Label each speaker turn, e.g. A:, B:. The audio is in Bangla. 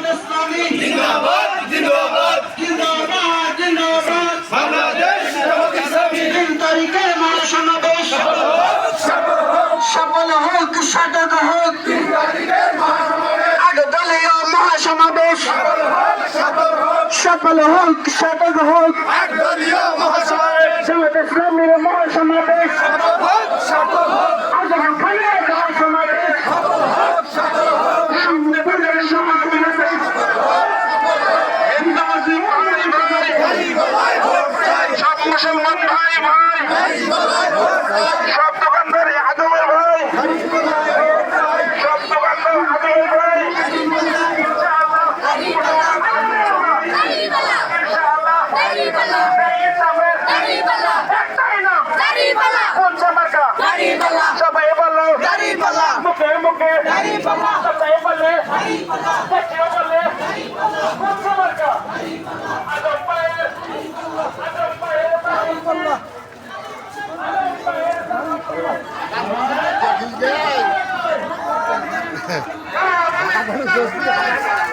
A: জামাত ইসলামী।
B: জিন্দাবাদ জিন্দাবাদ।
A: জিন্দাবাদ জিন্দাবাদ।
B: বাংলাদেশ জামাত ইসলামী
A: তিন তারিখে মহাসমাবেশ সফল হোক সাধক হোক। আগে দলীয় মহাসমাবেশ। সফল হোক সাধক হোক। জামাত ইসলামীর মহাসমাবেশ আজহার খানের মহাসমাবেশ শান্তিপুরের মহাসমাবেশ হিন্দুবাসী ভাই ভাই
B: গলায় ভোট চাই
A: সব মুসলমান ভাই ভাই। সব দোকানদার আদমের ভাই। সব দোকানদার আদমের ভাই। সবাই বলো। মুখে মুখে। সবাই বলে। পায়ের